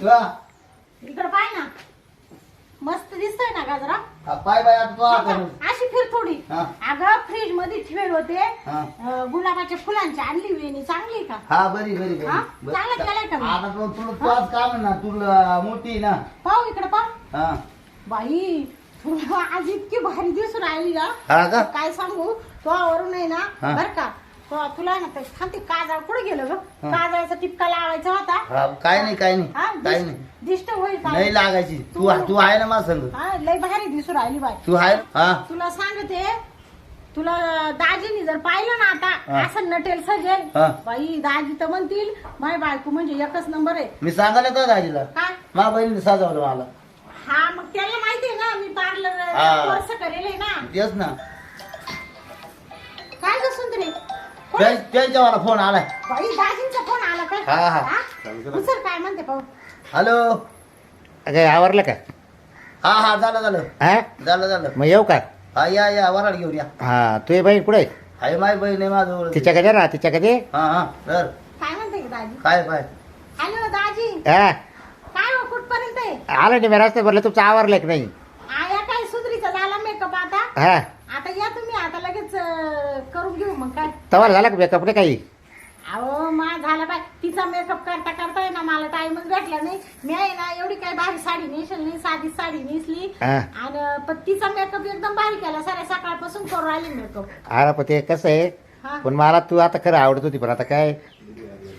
तुला इकडं पाय ना. मस्त दिसतोय ना गाजरा. हा, पाय बाय आता तू आता अशी फिर थोडी. हा. अगं फ्रीजमध्ये ठेवेल होते. हा. अं, गुलाबाच्या फुलांची आणली वेणी. चांगली का? हा बरी बरी बरी. हा? बरी. चांगलं केलंय का मी? आता तू तुला तू आज काम आहे ना तुला मोठी आहे ना. पाहू इकडे पाहू. हा. बाई तुला आज इतकी भारी दिसून राहिली ना हा का? काय सांगू? तो वरून आहे ना हा. बर का तो तुला ना ते खाते काजळ कुठे गेलं ग. काजळाचा टिपका लावायचा होता. हा काय नाही काय नाही हा, काय दिस- नाही. दिष्ट होईल का? नाही लागायची. तू तू आहे ना माझ संग. हा लय भारी दिसून राहिली बाई. तू आहे? हा. तुला सांगते तुला दाजीनी जर पाहिलं ना हा. आता असं नटेल सजेल. हा. बाई दाजी तर म्हणतील माय बायको म्हणजे एकच नंबर आहे. मी सांगायला का दाजीला? काय मा बहिणीने साजवलं मला. हा मग त्याला माहितीये ना मी पार्लर हा. कोर्स करेल आहे ना. तेच ना. काय ग सुंदरे? कोण? त्या- त्यांच्या मला फोन आलाय. बाई दाजींचा फोन आला काय हा, हा. हा? उचल काय म्हणते पाहू? हॅलो. अगं आवरलं का? हा हा झालं झालं. हा? झालं झालं. मग येऊ का? हा या या वराड घेऊन या. हा तुझी बहीण कुठे? आहे? माय बहीण आहे माझं तिच्या कधी राहा तिच्या कधी हा हा तर काय म्हणते दाजी? काय काय? हॅलो दाजी. हा? काय हो कुठपर्यंत आहे? आलं नाही मी रस्ते भरलं तुमचं आवरलं की नाही? आया काय सुंदरीचा झाला मेकअप आता हा. आता या तुम्ही. आता लगेच अं, करून घेऊ मग काय? तवाला झाला का मेकअप नाही काही? अहो मा झाला बाय. तिचा मेकअप करता करता आहे ना मला टाइमच भेटला नाही. मी आहे ना एवढी काही भारी साडी नेसल नाही साधी साडी नेसली. हा. आणि पण तिचा मेकअप एकदम भारी केला. साऱ्या सकाळपासून करून राहिली मेकअप अरे पण ते कसं आहे पण मला तू आता खरं आवडत होती पण आता काय?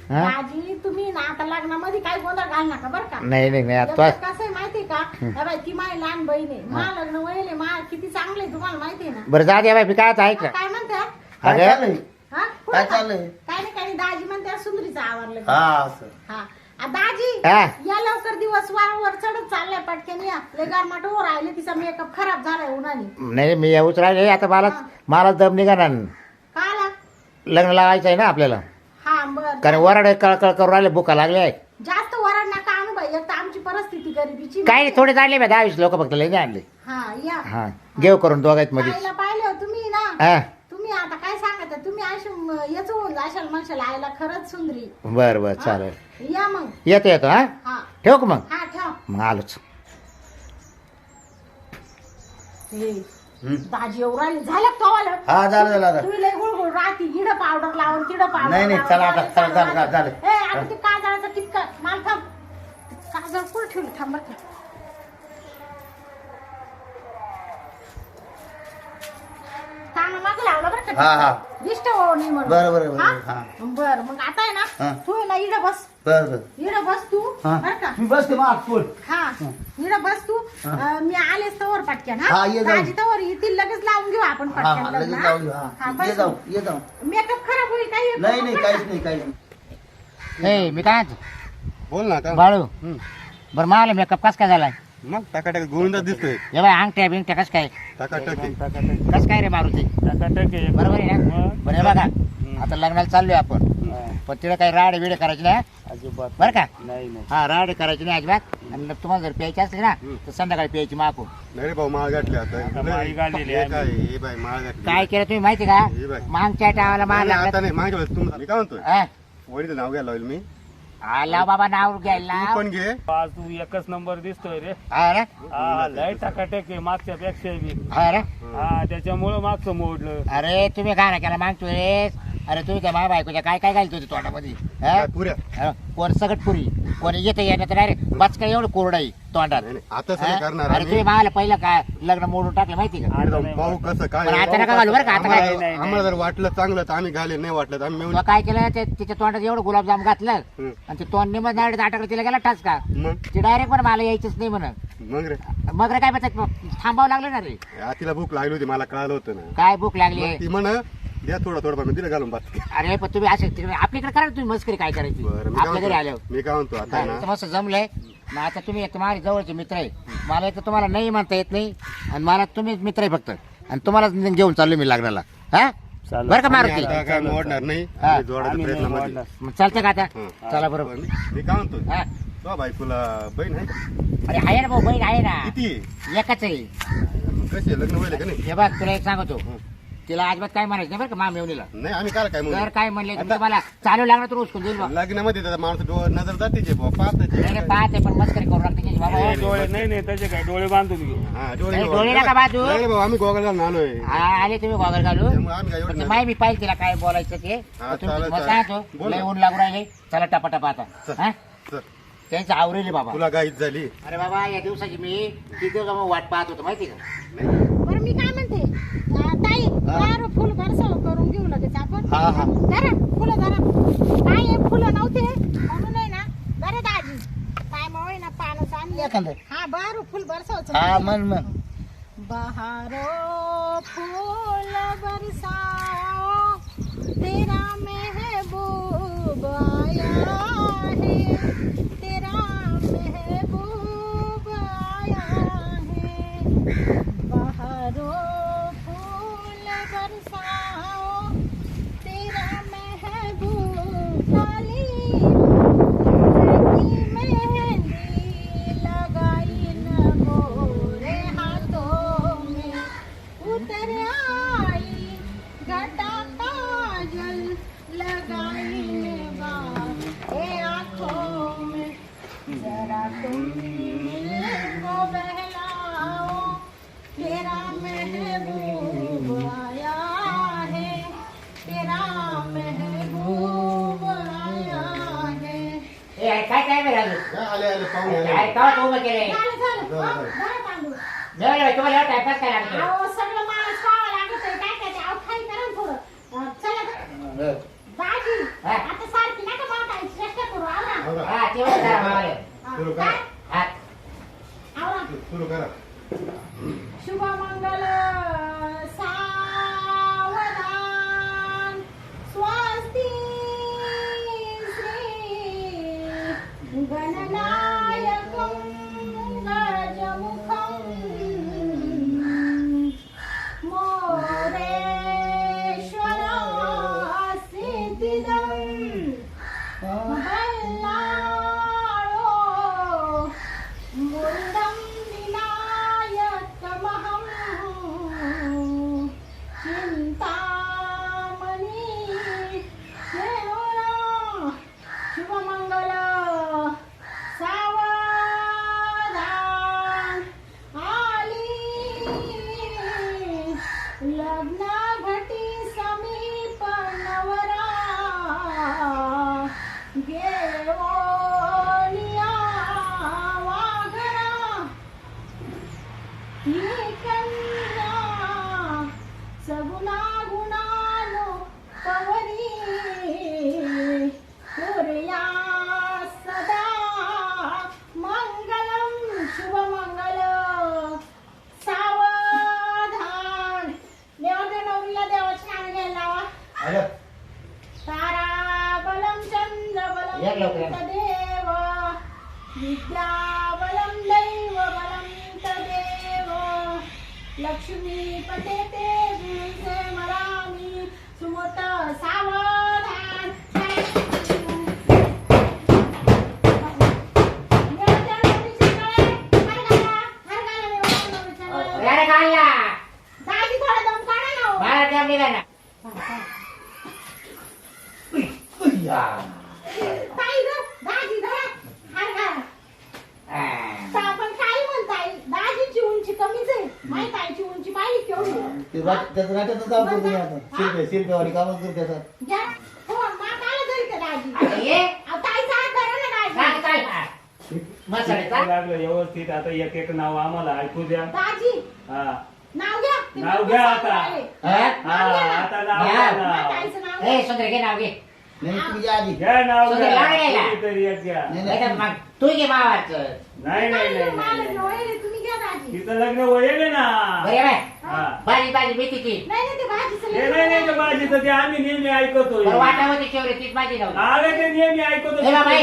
हा? दाजी तुम्ही ना आता लग्नामध्ये काही गोंधळ घाल नका बरं का? नाही नाही नाही आता एकतर कसं आहे माहितीये का? हे बाई ती माझी लहान बहीण आहे. मा लग्न वळले मा किती चांगले तुम्हाला माहितीये ना? बरं जा दे बाई मी काय आता ऐक ना. काय म्हणते? काय अगं? चाललंय? हा? काय कुठं? चाललंय? काय नाही काय नाही. दाजी म्हणते सुंदरीचं आवरलं हा असं. हा. आ, दाजी हा. या लवकर दिवस वारंवार चढत चाललाय पटकन या. लय गारमाट वर राहिले तिचा मेकअप खराब झालाय उन्हाने. नाही मी येऊच राहिले. आता मला हा. मला दम निघाणार का आला लग्न लावायचं आहे ना आपल्याला. हा बर कारण वराड कळकळ करून राहिले बुका लागले आहे जास्त वराड नका आणू बाई एक तर आमची परिस्थिती गरिबीची. काय नाही थोडे जाणले मी दहा वीस लोक फक्त लई आणले हा या. हा घेऊ करून मध्ये पाहिले हो तुम्ही ना. हा. तुम्ही आता काय सांगता तुम्ही अशी म- याच होऊन जाशाल म्हणशाल आईला खरंच सुंदरी. बरं बरं हा? चालेल. या मग. येतो येतो हा? हा. ठेवू का मग? हा ठेव. मग आलोच. हे. दाजी एवढा झालं? हा, झालं, झालं, झालं. तुम्ही लय गुळगुळ राहती इडं पावडर लावून तिडं पावडर नाही, नाही, चला आता, झालं, चला, चला, झालं. झालं. ए, आता ते काजळाचा टिपका माल थांब काजळ कुठं ठेवली थांब बरं का. हा, हा. दिष्ट नाही म्हणून बरं, बरं, बरं. बरं मग आता आहे. ना तू आहे ना इडं बस बर बर इडं बस तू हा बरं का तुम्ही बसते मग पोट हा इडं बस तू. अं, मी तवर पटक्यान हा, ये जाऊ. दाजी तवर येतील लगेच लावून घेऊ आपण हा हा लगेच हा? जाऊ हा, हा बस. ये जाऊ ये जाऊ मेकअप खराब होईल काही नाही नाही काहीच नाही काहीच नाही ए मी काय म्हणतो? बोल ना का बाळू. बरं मला मेकअप कस काय झालाय मग टाकाटाक गोविंदा दिसतोय. हे बाय अंगठ्या बिंगठ्या कस काय? टाकाटाक. कस काय रे मारुती? बरोबर आहे ना? बरं हे बघा. आता लग्नाला चाललोय आपण. पण तिला काही राड विडे करायचे नाही हा? बरं का? नाही नाही. हा राड करायची नाही अजिबात. आणि तुम्हाला जर प्यायची असली ना तर संध्याकाळी प्यायची माकू नाही रे भाऊ माळ गाठली आता. हे काय हे बाई माळ गाठली काय केलं तुम्ही माहिती का? हे बाय. मागच्या टावाला मार नाही, आता नाही मागे वेळेस तुम मी काय म्हणतोय? हा? वडीचं नाव घ्यायला लावेल मी. आला बाबा नाव घ्यायला. तू पण घे. आज तू एकच नंबर दिसतोय रे. हा? हा लय टाकाटक आहे मागच्या पेक्षा बी. हा रे? हा त्याच्यामुळं मागचं मोडलं. अरे तुम्ही गाणं केला मागतोय अरे तुम्ही त्या मा बायकोच्या काय काय घालतो तोंडामध्ये? हा? काय पुऱ्या? हा, कोण सगट पुरी कोणी येते येण्यात डायरेक्ट बस काय एवढं कोरडाई तोंडात? नाही, नाही, आता सगळं हा? करणार अरे तुम्ही. मला पहिलं काय लग्न मोडून टाकलं माहिती का? अरे जाऊन पाहू कसं काय पण आता. नका घालू बरं का, आता काय? आम्हाला- नाही, नाही, आम्हाला जर वाटलं चांगलं तर आम्ही घाले नाही वाटलं तर आम्ही तुला काय केलं? ते तिच्या तोंडात एवढं गुलाबजाम घातलं. आणि ते तोंड निमत डायरेक्ट अटकलं तिला गेला ठसका मग? ती डायरेक्ट पण मला यायचंच नाही म्हणत मग रे? मग रे काय म्हणतात? थांबावं लागलं ना रे. तिला भूक लागली होती मला कळालं होतं ना. काय भूक लागली? मग ती म्हण द्या थोडं थोडं पण दिलं घालून बात अरे पण तुम्ही असे तिकडे आपल्याकडे करा ना तुम्ही मस्करी काय करायची? बरं मी काय आपल्या घरी आल्यावर. म्हणतो मी काय म्हणतो आता ना मस्त जमलंय? मग आता तुम्ही एक माझे जवळचे मित्र आहे. मला एक तर तुम्हाला नाही म्हणता येत नाही आणि मला तुम्ही मित्र आहे फक्त. आणि तुम्हालाच घेऊन चाललो मी लग्नाला. हा? चालेल. बरं का आम्ही मारुती? आता काय मोडणार नाही. हा. आम्ही जोडायचा आम्ही प्रयत्न नाही मध्ये. मोडणार. मग चालतं का आता? हं. चला बरोबर मी काय म्हणतो? हा. तो बायकोला बहीण आहे का? अरे आहे ना भाऊ बहीण आहे ना. किती? एकच आहे. आहे? लग्न व्हायला का नाही? हे बघ तुला एक सांगतो. तिला अजिबात काय म्हणायचं नाही बरं का मा मेवणीला नाही आम्ही काय काय जर म्हणू काय म्हणले तर तुम्हाला चालू लागणार तर उचकून देईल बा. लग्नामध्ये त्याचा माणूस डोळ नजर जाते जे बुवा, पाहत नाही नाही, नाही. पाहते पण मस्करी करू लागते की बाबा हे डोळे नाही नाही त्याचे काय डोळे बांधून घेऊ हा, डोळे नाही, बुवा. डोळे नका बाजू. नाही भाऊ आम्ही गोगल घालून आलोय हा आले तुम्ही गॉगल घालू त्यामुळे आम्ही काय एवढं पण ते नाही. माय मी पाहिजे तिला काय बोलायचं ते हा, तुम्ही चालेल, मग चालेल. सांगतो बोला. लय ऊन लागू राहिले चला टपा टपा आता चल. हा चल, त्यांचं आवरेले बाबा तुला गाईच झाली अरे बाबा या दिवसाची मी किती दिवस मग वाट पाहत होतो माहिती का बरं मी काय म्हणते अं, ताई दार फुल करून घेऊ लगेच आपण. हा, हा. धरा फुलं धरा. काय हे फुलं नव्हते? म्हणून आहे ना बरं दाजी. काय मग ना पानं आणले एखादं. हा बारू फुल हा. मन मन बहारो फूल बरसाओ तेरा महबूब आया है तेरा महबूब उभं केलंय जेवढं तुम्हाला टाइमपास काय लागतो हा. हा. तेवढं करा सुरू हा. सुरू करा. शुभमंगल सावधान ते त्याचं रात्याचं काम करतो मी आता. शिल्पे शिल्पेवाडी कामच करते आता. हो मात आलं तरी ते दाजी. आता ये. अहो, ताईचा हात धरा ना काय दाजी काय. मसाल्याचा लागलं व्यवस्थित. आता एक एक नाव आम्हाला ऐकू द्या. दाजी. हा. नाव घ्या. ते नाव आता. राहिले. हा? हा आता नाव घ्या. नाव. आईचं नाव ए घ्या. सुंदर घे नाव घे. नाही तुम्ही या आधी. घ्या नाव सुंदर घ्या. लागलेला. कोणीतरी एक घ्या. नाही, नाही. तर मग तू घे मावाचं. नाही नाही नाही, मला नाही. डोळे रे, तुम्ही घ्या दाजी. तिचं लग्न वयल आहे ना. बरे बाय हा. भाजी भाजी मेथीची नाही नाही ते भाजीचं ते नाही नाही ते माझी ते आम्ही नेहमी ऐकतोय बरं वाटामध्ये शेवरे तीच भाजी नव्हती अरे ते नेहमी ऐकतो. बाबा.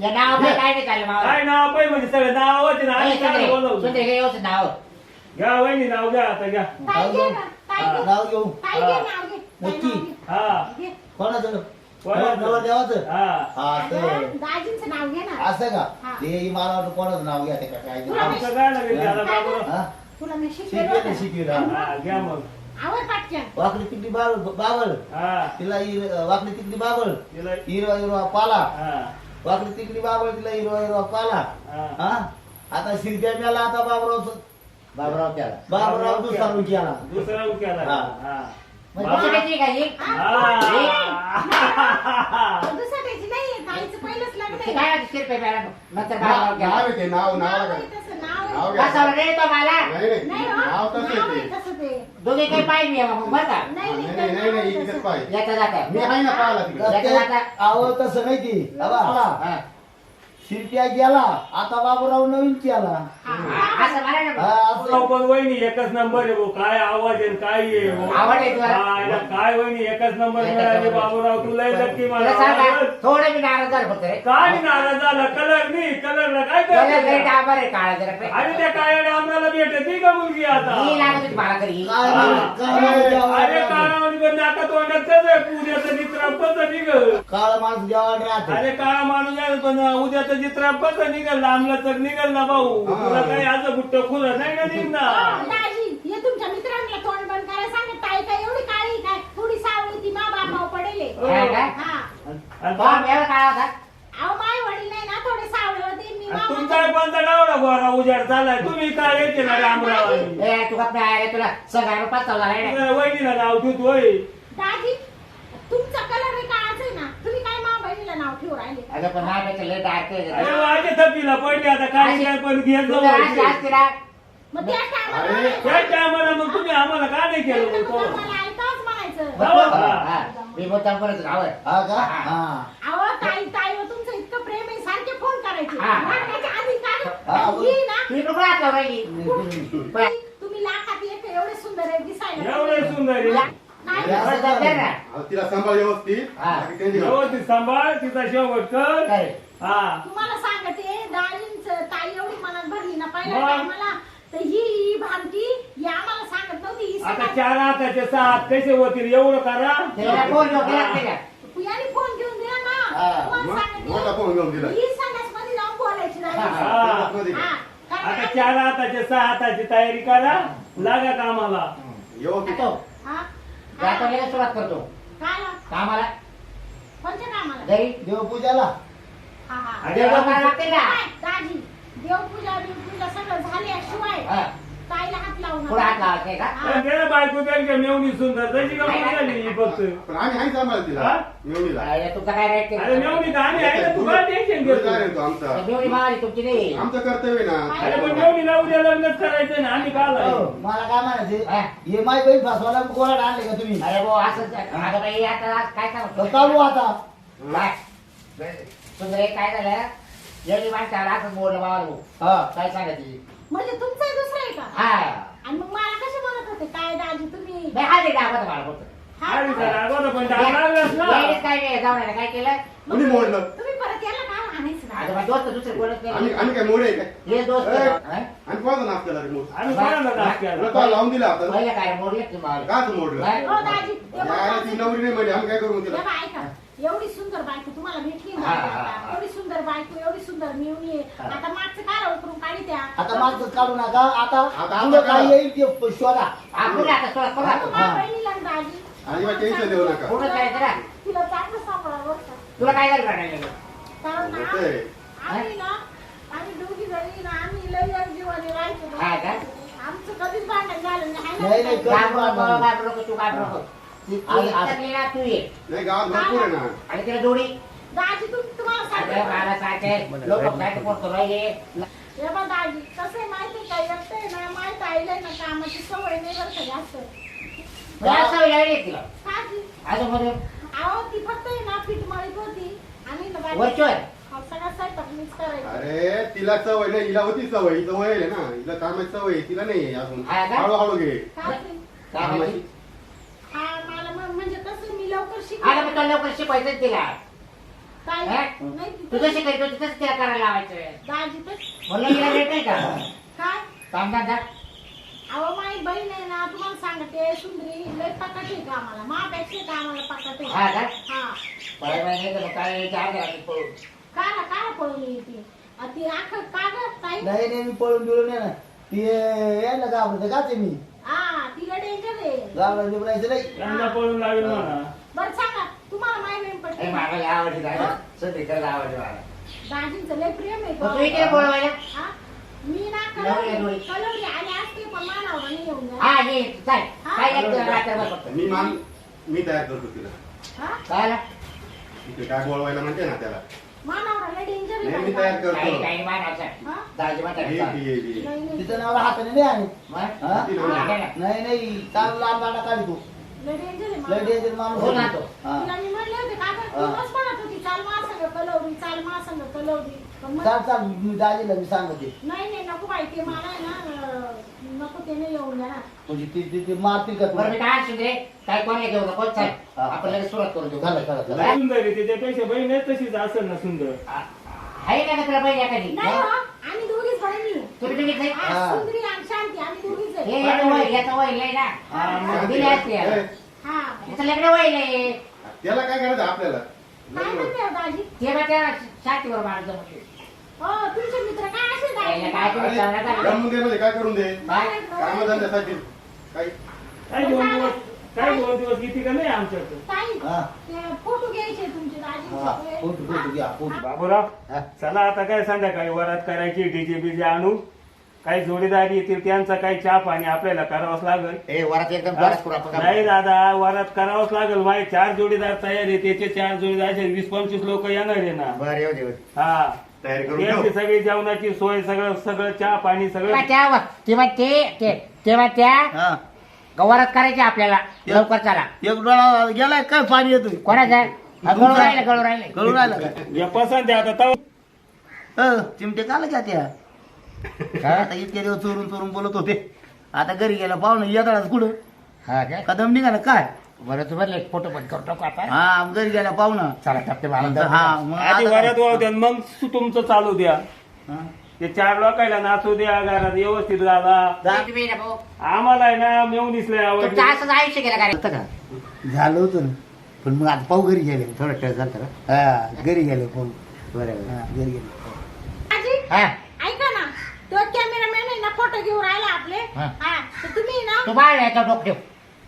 या नाव काय काय नाही चाललं मावा काय नाव पाहिजे म्हणजे सगळं नावाचे ना ए, आम्ही सुंदरे, काय बोलवतो. सुंदरे घे व्यवस्थित नाव. घ्या वहिनी नाव घ्या आता घ्या. घे ना घे? नाव घेऊ. नाव घे ताई नक्की. हा. घे. कोणाचं? कोणाचं? नवर देवाचं हा. हा दाजींचं नाव घे ना. असं का? हा. ते मला वाटतं कोणाचं नाव घ्या ते का काय ते. तुला आमचं काय लागेल त्याला बाबूराव? हा? तुला मी शिकवेल शिकवेल होतं. शिकवेल हा. घ्या मग. आवड वाक्या वाकडी तिकडी बाबळ बाबळ हा. तिला हिर- वाकडी तिकडी बाबळ तिला हिरवा हिरवा पाला. हा. वाकडी तिकडी बाबळ तिला हिरवा हिरवा पाला. हा. हा? आता शिरप्या मेला आता बाबराव बाबराव त्याला बाबराव दुसरा केला. दुसरा उक्याला हा. हा. म्हणजे दुसऱ्याची का ही? हा. दुसऱ्याची नाही. ताईचं पहिलंच लग्न ते आहे. काय शिरपे मॅडम नंतर नाव बाबराव नाव केला. आहे ते नाव नाव नाव आहे आहे तसं, नाव घ्या. बसवलं रे तो मला. नाही नाही. नाही हो, नाव तसं नाव आहे आहे ते. तसं ते. दोघे काही पाहिजे मग का? नाही, नाही नाही, नाही नाही. इकडेच पाहिजे याचा जाता. मी आहे ना पाहिला तिकडे. आव तसं नाही की. आबा, आला. शिरप्या गेला आता बाबूराव नवीन केला. हा. मला हा. पण वहिनी एकच नंबर आहे भाऊ. काय आवाज आहे काय आहे भाऊ. आवड आहे तुला? हा, याला काय वहिनी एकच नंबर मिळाली नंबर. बाबूराव? तुला नक्की तुला मला सांगा आवडलं. थोडं मी नाराज झालं फक्त. रे काय नाराज झाला? कलर नाही कलरला काय त्याला लय करते डांबर आहे काळा जरा अरे त्या काळ्या आम्हाला भेटत नाही का मुलगी आता? लागत होती मला काय काय अरे जेवायला काळामध्ये पण नाका तोंडात कसं उद्याचं चित्र कसं निघल काळ माणूस जेवण राहते. अरे काळा माणूस आहे पण उद्याचं चित्र कसं निघल लांबला तर निघल ना भाऊ. हा. तुला काही असं बुट्ट खुलं नाही ना निघणार? दाजी हे तुमच्या मित्रांना तोंड बंद करायला सांगा ताई काय एवढी काळी काय थोडी सावळी ती मा बापाव पडेल आहे. काय काय? हा. आणि तो मेळ काळा होता? अहो माय वडील नाही ना थोडे सावळे होते. मी आणि मा तुमचा कोणता डावडा गोरा उजाड चाललाय तुम्ही काय येते ना रामरावानी ए तू रे तुला सगळ्या रुपयात चालला रे. वहिनीला नाव ठेवतोय दाजी तुमचा कलर काळाच आहे ना? नाव ठेवू राहिले. अगं पण माझ्यापेक्षा लय डार्क अरे आहे माझ्या थपीला पडली आता काय काय पण घेत तुझं अशी. जाऊ असते ना मग त्या अरे, त्या टायमाला मग तुम्ही आम्हाला का नाही केलं टायमाला होतं मला ऐकावंच म्हणायचं. बरोबर? हा. हा. मी मुद्दाम हा का? हा. अहो ताई ताई हो, तुमचं इतकं प्रेम आहे सारखे फोन करायचे. हा. आधी हा, काय. ही ना. तुम्ही- तुम्ही लाखात एक एवढे सुंदर आहे दिसायला एवढे सुंदर आहे. अहो, तिला सांभाळ व्यवस्थित हा. बाकी व्यवस्थित सांभाळ तिचा शेवट कर काय? हा तुम्हाला सांगते डाळींच ताई एवढी मनात भरली ना पहिल्या मग? टायमाला तर ही ही भामटी ही आम्हाला सांगत नव्हती ही आता चार हाताचे सात कसे होतील एवढं करा त्याला फोन घेऊन गेला नाही का? याने फोन घेऊन दिला ना हा. तुम्हाला सांगते, मोठा फोन घेऊन दिला. ही जाऊन बोलायची. हा. हा. मध्ये. हा. काय आता? चार हाताचे सहा हाताची तयारी करा लागा कामाला व्यवस्थित. हा? जातो लगेच सुरुवात करतो काय ना? कामाला कोणत्या कामाला? घरी देवपूजाला हा, हा. देवदर्शन करायला लागते का काय, दाजी देवपूजा बिवपूजा सगळं झाल्याशिवाय हा. ताईला हात लावू पुढे हात नका. लावायचे का? हा. पण त्याला बायको त्यांच्या मेवणी सुंदर. तशी का झाली ही फक्त? पण आम्ही आहे सांभाळ तिला? हा? मेवणीला. अरे, तुमचा काय राईट अरे मेवणी का आम्ही आहे ना तू काय टेन्शन काय घेतो आमचा. मेवणी मावाली तुमची नाही. आमचं कर्तव्य ना. अरे पण मेवणीला उद्या लग्नच करायचं ना आम्ही का हो, आलोय? मला काय म्हणायचे? हा. माय बहीण फसवायला गोळा आणले का तुम्ही? अरे भाऊ असं अगं बाई आता आज काय तर सांगतो चालू आता. काय सुंदर काय झालं? एवढी माणसं आला असं मोडलं बाबा भाऊ. हा. काय सांगायची म्हणजे तुमचं दुसरं आहे का? हा. आणि मग मला कसे म्हणत होते? काय दाजी तुम्ही? नाही हा डाबा मला फक्त हा का? यायलेच काय नाही जाऊन आलं, काय केलं? मग कुणी तुम्ही- मोडलं? तुम्ही परत याला काय आणायचं ना? आता माझे दोस्त दुसरे कोणच आम्ही नाही. आम्ही काय मोडे आहे काय? हे दोस्त ए. हा? आणि कोणाचा नाश केला रे मोठ आम्ही कोणाला डाग तुला केला? तो लावून दिला आता? पहिले काय मोडले की मला का तू मोडलं? काय? हो दाजी ते ती नवरी नाही म्हणजे आम्ही काय करू तिला? ऐका. एवढी सुंदर बायको तुम्हाला भेटली ना हा, हा. हा. एवढी सुंदर बायको एवढी सुंदर मिळवली हा. आता मागचं काय उकरून काढी त्या आता मागचं काढू नका आता आता काढा. काय येईल ते शोधा आपण आता तुम्हाला हा. बहिणीला अजिबात देऊ नका करायचं ना तिला चांगलं सांभाळा बरं का. तुला काय झालं कारण ना होतंय. आम्ही ना आम्ही दोघी जणी ना आम्ही लय एक जीवाने राहायचो ना. हा का? आमचं कधीच भांडण झालं नाही हाय ना नाही, तू काय बोलतो ती- ती आज- आज- एकटकली ना, तू? ये नाही गावात भरपूर आहे ना. आणि तिला जोडी? दाजी तुम तुम्हाला अगं सांगते मला सारखे लोक काय बोलतो राहिले हे बघ दाजी कसं आहे माहिती काय एकटं आहे ना माहीत आईला ना कामाची सवय नाही बरं का जास्त. असं लागली तिला? काजी अजून मध्ये अहो ती फक्त आहे ना पीठ मळीत होती. आणि ना बाकी- वरचोर हा, सगळा स्वयंपाक मिक्स करायचा. अरे तिला सवय नाही हिला होती सवय. हिचं वय आहे ना हिला कामाची सवय आहे, तिला नाही आहे अजून. हा का? हळूहळू घे. माहिती? हा मला मग म्हणजे कसं मी लवकर शिकले तुला लवकर शिकवायचं तिला. काय? हा? नाही ती तू जशी करतो तसंच तिला करायला लावायचं दाजी तर म्हणलं हिला रेट नाही का? काय? कामधंदा अहो माझी बहीण आहे ना तुम्हाला सांगते सुंदरी लय पकट आहे का आम्हाला? मापेक्षा का आम्हाला पकट आहे? हा का? हा. नाही तर मग काय चार घरात पळून. काला काला पळून येते अ, ती आख का ग ताई? नाही नाही मी पळून गेलो नाही ना. ती यायला घाबरते का ते मी? हा तिला डेंजर आहे गावला बिबरायचं नाही त्यांना पळून लागेल म्हणा बरं सांगा तुम्हाला माय बहीण ए, पटली मला लय आवडली दादा. सध्या खरंच आवडली मला. दाजींचं लय प्रेम आहे मग तू इकडे बोलवायला हा? मी ना नवरी आहे, कलवडी नवरी. कलवडी आले असते पण मानावर नाही येऊन जा. हा ये चाल काय नाही तुला रात्रभर फक्त. मी मान मी तयार करतो तिला हा? काय आला? काय बोलवायला म्हणते ना त्याला मानावर लय डेंजर नाही मी. तयार करतो काही काही मानायचं हा? दाजी म्हणतात ये, चाल. ये, ये. नाही. तिचं नाव हाताने? हा? चाल लांब दांडा काढ तू लय डेंजर आहे लय मानावर. डेंजर माणूस हो ना. तो. हा. तिला मी म्हणले होते का गं. तूच म्हणत होती चाल मा संग कलवडी चाल मा संग चाल चाल मी दाजीला मी सांगते. नाही नाही नको बाई ते मला आहे ना अं, नको ते नाही येऊन जाणार म्हणजे ती ती ती मारतील का बरं मी काय सुधरे काय कोणी घेऊ नको हा. आपण लगेच सुरुवात करून देऊ. झालं झालं झालं. सुंदर आहे त्याच्यापेक्षा बहीण आहे तशीच असेल ना सुंदर. हा. आहे का तुला पहिले एखादी? नाही हो आम्ही दोघीच बहिणी. तुम्ही तुम्ही नाही? हा, हा. सुंदरी आणि शांती आम्ही दोघीच हे आहे याचं वय याचं वय लय ना. हा, मग दिली असते याला. ए, हा. याचं लग्न वय लय. त्याला काय करायचं आपल्याला? काय म्हणते हो दाजी? ते मग त्या म्हणजे हो तुमचे मित्र काय असे यायला दाजी काय तुम्ही चालणार का? जमून दे मध्ये काय करून दे? काय? कामधंद्यासाठी? काही काय दोन दिवस काय दोन दिवस किती का नाही आमच्याकडे? ताई हा. ते फोटो घ्यायचे तुमचे हा. दाजी फोटो फोटो घ्या फोटो. बाबूराव हा. चला आता काय संध्याकाळी वरात करायची डीजे बीजे आणू काही जोडीदार येतील त्यांचा काही चहा पाणी आपल्याला करावंच लागेल. ए वरात एकदम जोरात करू आपण. काम. नाही दादा वरात करावंच लागेल. माझे चार जोडीदार तयार आहे त्याचे चार जोडीदार असे वीस पंचवीस लोक येणार आहे ना. बरं येऊ दे येऊ दे. हा. तयारी करून त्यांची ठेव. सगळी जेवणाची सोय सगळं सगळं चहा पाणी सगळं? त्या तेव्हा ते ते- तेव्हा त्या हा. गवारात करायचे आपल्याला लवकर चला. एक डोळा गेलाय काय पाणी येतोय? कोणाचं? गळू राहिलं गळू राहिलं कळून राहिला काय या पसंत आहे आता तव अ, चिमटे काला का त्या? आता इतके दिवस चोरून चोरून बोलत होते. आता घरी गेला पाहुणं येताळाच कुठं? हा काय? कदम निघाला काय? बरं तू बरं एक फोटो पण करतो का आता. हा घरी गेला पाहुणं चला मला हा मग आधी आता वरात वाहू द्या मग तुमचं चालू द्या. हा. ते चार लोकायला नाचू द्या घरात व्यवस्थित भाऊ. आम्हाला आहे ना मेवणीच लय आवडली तुमचं असंच आयुष्य गेलं काय का? झालं होतं ना. पण मग आता पाहू घरी गेले. थोडं टेस्ट झालं का हा. घरी गेले पाहू. बरं हा. घरी गेले हा. ऐका ना. तो कॅमेरामॅन आहे ना फोटो घेऊन राहिला आपले. हा. हा तर तुम्ही ना तू बाळ याचा डोकं ठेव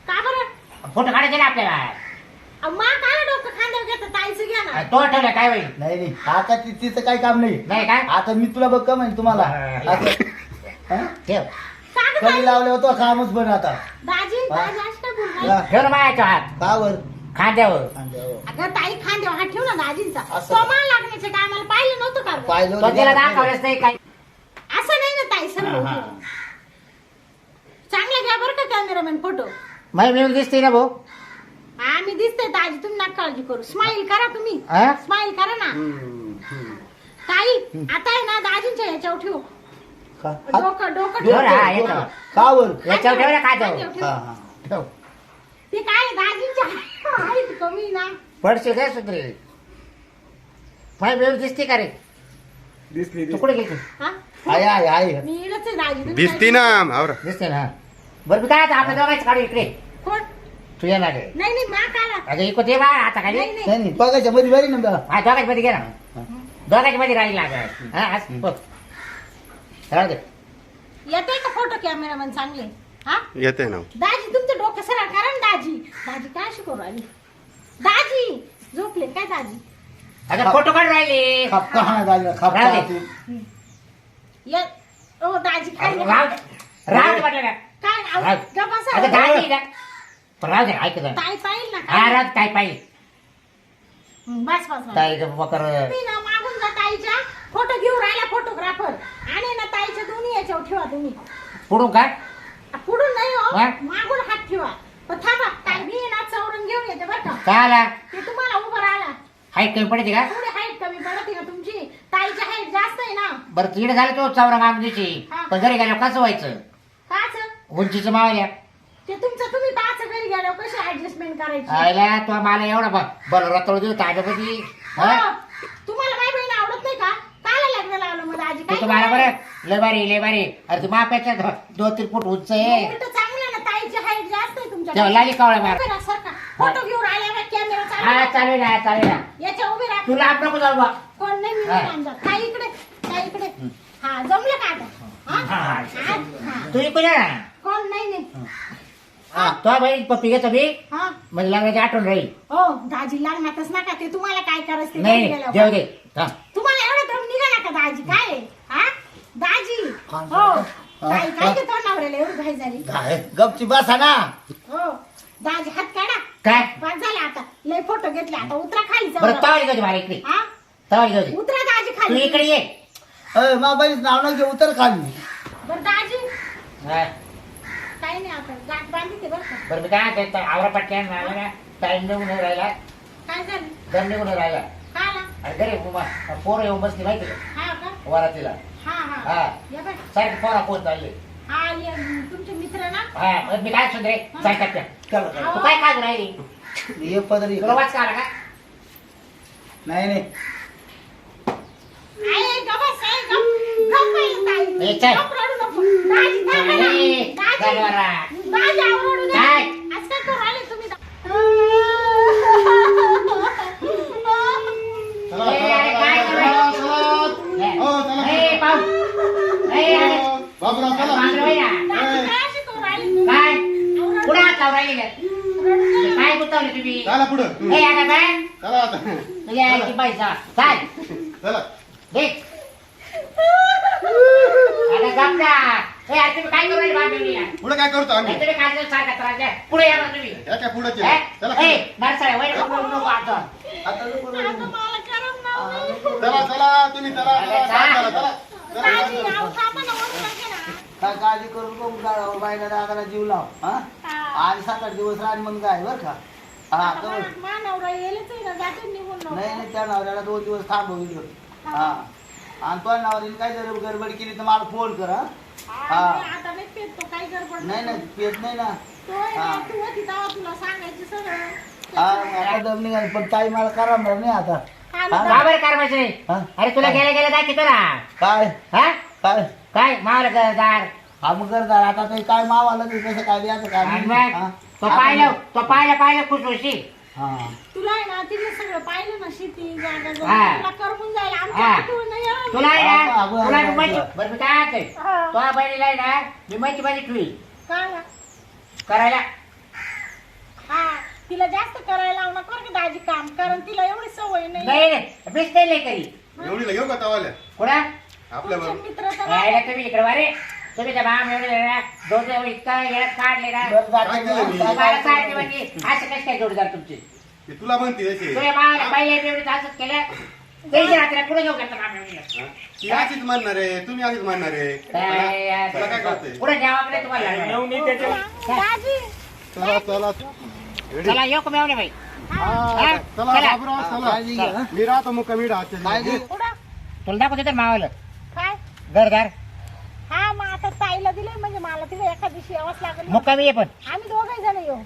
का बरं? फोटो काढायचे ना आपल्याला मा काय डोकं खांद्यावर घेतं ताईचं घ्या ना हा, तो काय होईल नाही नाही आता ति- तिचं काही काम नाही नाही काय आता मी तुला बघ का म्हणेन तुम्हाला. असं. हा? ठेव कमी? लावले होतो कामच बन आता दाजी. दाजी असं काय बोलू. राहिले? ठेव ना हात कावर खांद्यावर अगं ताई खांद्यावर हात ठेव ना दाजींचा असं तो लागण्याच्या टायमाला पाहिलं नव्हतं का गं? पाहिलं तो होतं तिला जरा. दाखवलंच नाही काय असं नाही ना ताई हा, हा. सर चांगला घ्या बरं का कॅमेरामॅन फोटो मला मिळून दिसते ना भाऊ? आम्ही दिसतोय दाजी तुम्ही नका काळजी करू. स्माइल करा तुम्ही. हा? स्माइल करा ना. ताई आता आहे ना दाजींच्या याच्यावर ठेव. का? डोकं डोकं ठेव हा, येतं. याच्यावर ना. हा हा. ते काय दाजींच्या आहेत कमी ना. पडशील काय सुधरे? मिळून दिसते का रे? दिसली तू कुठे गेली? हा? आहे आहे आहे मी इकडंच आहे दाजी. तुम्ही दिसती ना आवरा दिसते ना बरं मी काय आता आपल्या दोघांचं काढू इकडे? कोण? तू ये लागे नाही नाही मा काला अगं इकडे ये बा आता खाली. नाही बघायच्या मध्ये बरी ना हा दोघांच्या मध्ये घे ना. दोघांच्या मध्ये राहील लाग हा असं बघ. राहू दे. येते का फोटो कॅमेरामॅन चांगले? हा? येते ना. दाजी तुमचं डोकं सरळ करा ना दाजी. दाजी काय शिकवू राहिली? दाजी झोपले काय दाजी? अगं फोटो काढ राहिले. खापका हा झाला खापका. राहू दे. हाती. ये ओ दाजी काय राहू दे. राहू दे म्हटलं काय आव- राहू दे. गप्पा अगं सरळ. दादी ना पण ऐक. ताई पाहिल ना हा काय? काय पाहिजे हं, बस बस बस. काय मकर तुम्ही ना मागून जा ताईच्या. फोटो घेऊन राहिला फोटोग्राफर आणि ना ताईच्या दोन्ही याच्यावर ठेवा तुम्ही. पुढून काय? पुढून नाही हो? मागून हात ठेवा. पण थांबा ताई मी ना चौरंग घेऊन येते बरं का. काय आला ते तुम्हाला उभं राहिला हाईट कमी पडते का? थोडी हाईट कमी पडते ना तुमची. ताईची हाईट जास्त आहे ना. बरं तिकडे झालं तो चौरा हा. पण घरी गेलो कसं व्हायचं? उंचीचं मावल्या ते तुमचं तुम्ही पाच घरी गेल्यावर कशी ऍडजस्टमेंट करायची? आयला तो मला एवढा बल रतळ देऊ ताब्यापती हो. तुम्हाला काय बहीण आवडत नाही का? काला लग्न लावलं मग आजी. तू काय बरं लय बारी अरे तू दो- दोन तीन फूट उंच आहे. उलट चांगलं ना ताईची हाईट जास्त आहे तुमच्या तेव्हा लाली कावळा मार. उभे राहा, सरका फोटो घेऊन आल्या कॅमेरा हा चालू चालेल ना चालेल ना. याच्या उभे राहा तुला आप नको जाऊ बा. कोण नाही मी हा. नाही आणणार. ताई इकडे ताई इकडे. हा जमलं का आता? हा? हा, हा. हा, हा. तू इकडे ये. ना कोण नाही नाही तो बहीण पप्पी घेतो मी. हा. म्हणजे लग्नाची आठवण राहील. हो दाजी लागणारच नका ते तुम्हाला काय करायचं ते नाही घरी नाही, गेल्यावर. देऊ दे थांब. तुम्हाला एवढं दम निघा नका दाजी. काय आहे? हा? दाजी. हो. काय काय ते तोंडावर एवढी घाई झाली? काय गपची बसा ना. हो. दाजी हात काढा. काय? पाच झाले आता. लय फोटो घेतले आता. उतरा खाली बरं जाऊ तवाली घेऊ दे मला इकडे. हा? तवाली घेऊ दे. उतरा दाजी तू खाली इकडे ये. अय मा बहीण नाव नाही घेऊ उतर खाली. बरं दाजी. हा. काही नाही आता गाठ बांधली ते बरं का? बरं मी काय म्हणते, आवरा पटक्यान राहिला ना टाइम निघून नाही राहिला? काय झालं? दम निघून राहिला? हा ना. आणि घरी उमा- पोरं येऊन बसली माहिती का? हा का? वरातीला. हा हा. हा. या सारखी पोरा कोण चालले. हा ये. तुमचे मित्र ना? हा मग मी काय सुंदरे चाल टप्प्या चला चला. तू काय काय राहिली? ये पदरी तुला वाच का आला का? नाही नाही. आहे गबस आहे गप गप आहे ताई. ए, चल. गप रडू काय? आज काय करू आले तुम्ही? चला ए, चला अरे, काय चला करायचं? चला. ए, हो, चला. ए, पाहू. ए, अरे, हो, तुम्ही? गुंतवले चला पुढं. ए तुम्ही. आता काय चला आता. तुझ्या आईची पैसा चाल. चला. दे अरे गप ना ए अरे तुम्ही काय करू राहिले बाबा पुढे काय करतो आम्ही? काय पुढे या काय हे? चला. चला चला तुम्ही चला चला. काय काळजी करू नको गाडावर बायला दादाला जीव लाव हा. आणि सात आठ दिवस राहण मग जाय बर का? हा आता कवर मा- मा नवरा येईलच आहे ना, जाते निघून नको. नाही नाही त्या नवऱ्याला दोन दिवस थांबवली हा. आणि तो नवऱ्याने काय जर गडबड केली तर मला फोन कर हा. मी आता नाही पेत तो, काही गडबड नाही नाही. पेत नाही ना. तो आहे ना, हा. तू होती तेव्हा तुला सांगायची सगळं. हा आता दम निघाली पण ताई मला करमणार नाही आता. हा. का बरं हा? अरे तुला गेल्या गेल्या दाखवतो ना. काय? हा? काय? काय? मावलं गरदार हा मग करता आता ते काय मावाला ते कसं काय द्यायचं काय आणि नाही. मग? हा? तो पाहिलं तो पाहिलं पाहिलं खुश होशील. हा तुला आहे ना तिने सगळं पाहिलं ना शेती जागा हा. तुला करमून जाईल हा. आमच्या आठवण नाही येणार. तुला आहे ना बरं, तुला बरं, माहिती बरं. बरं मी काय म्हणते हा. तो बहिणीला आहे ना मी माहिती माहिती ठेवी ना? करायला हा तिला जास्त करायला लावू नका बरं का दाजी काम कारण तिला एवढी सवय नाही नाही नाही करी एवढीला घेऊ का तवाल्या कुणा आपल्या तुमचे बरोबर मित्र तर राहिला तुम्ही इकडे वारे तुम्ही त्या बाम एवढे दोन इतका काढले ना जाते काय. केलं मी? मला? म्हणजे असं कसं काय जोडीदार तुमचे? ते तुला म्हणते तुझ्या मावाला पहिले एवढे असंच केलं त्याच्या रात्री पुढे घेऊ करतो बाम एवढे हा? ती अशीच म्हणणार आहे तुम्ही अशीच म्हणणार आहे. काय यार. तुला काय कळतंय? पुढे तुम्हाला. चला चला चला. येऊ का मेवणे बाई? हा, चला चला. बाबूराव काळजी घ्या, चला? मी राहतो मुक्कामी काळजी तुला दाखवते तर मावाला. काय? घरदार. हा मग आता ताईला दिले म्हणजे मला तिला एका दिवशी यावंच लागेल. मुक्कामी ये पण. आम्ही दोघे जण येऊ.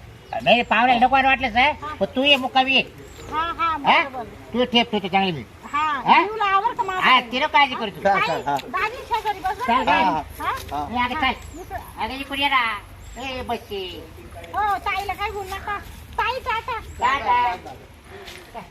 नाही पाहुणे नको वाटलं सर पण तू ये मुक्कामी ये. हा हा हा? बरोबर. तू ठेप तू चांगली मी. हा हा? जीव लावर का माझा? हा तिला काळजी करतो चल, ताई, चल, हा. दाजी शेजारी बस चल, बरं का? हा? हा. आता काय मी तर- अगं इकडे ये ना. ए बच्ची हो ताईला काय बोल नका. ताई टाटा. टाटा.